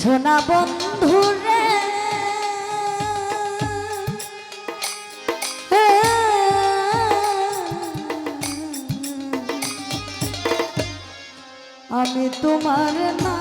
সোনা বন্ধুরে আমি তোমার না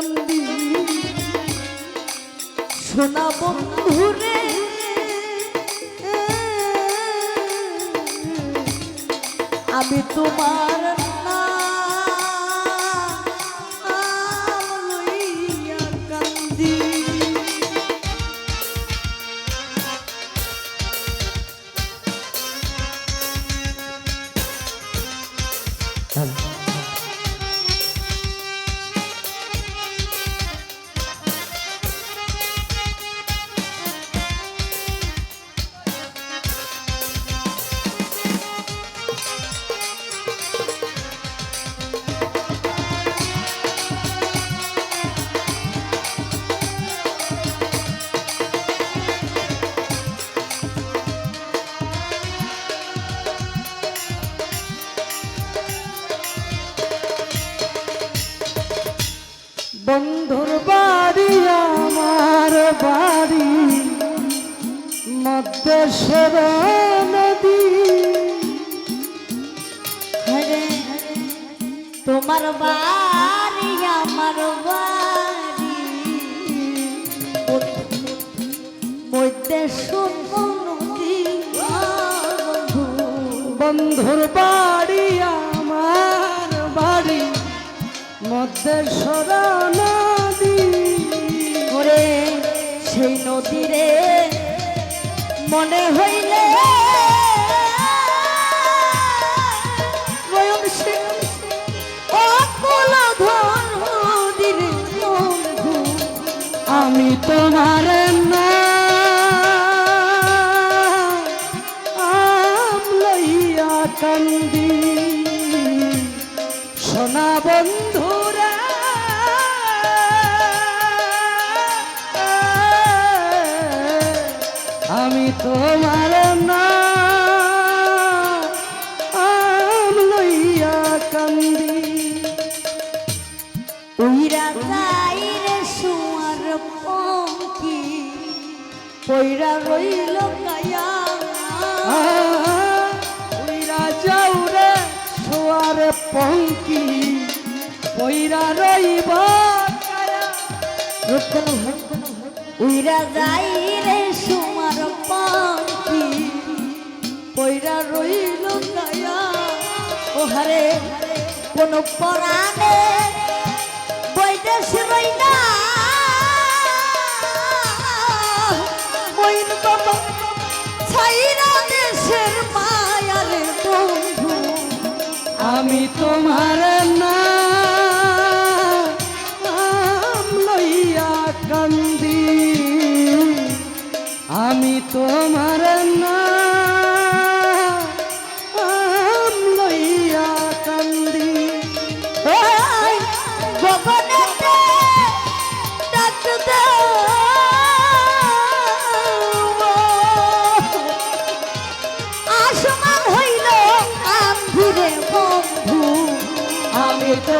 কান্দি। আমি তোমার মধ্যেশ্বর নদী। হরে তোমার বাড়ি, আমার বাড়ি। মধ্যেশ্বর নদী। বন্ধু বন্ধুর বাড়ি, আমার বাড়ি। মধ্যেশ্বর নদী। করে সেই নদীরে মনে হইলে বন্ধু আমি তোমার লইয়া কান্দি সোনা বন্ধুরা আমি তোমার নাম লইয়া কান্দি। উইরা যাইরে সুয়ার পঙ্কি পইরা রইল কায়া উইরা যাউরে সোয়ারে পঙ্কি পইরা রইব উইরা সুমার পইরা রইল কায়া ওহারে, কোন পরাণে বৈদেশ রইনা বইন বাবা ছাইরা দেশের মায়ারে বন্ধু। আমি তোমার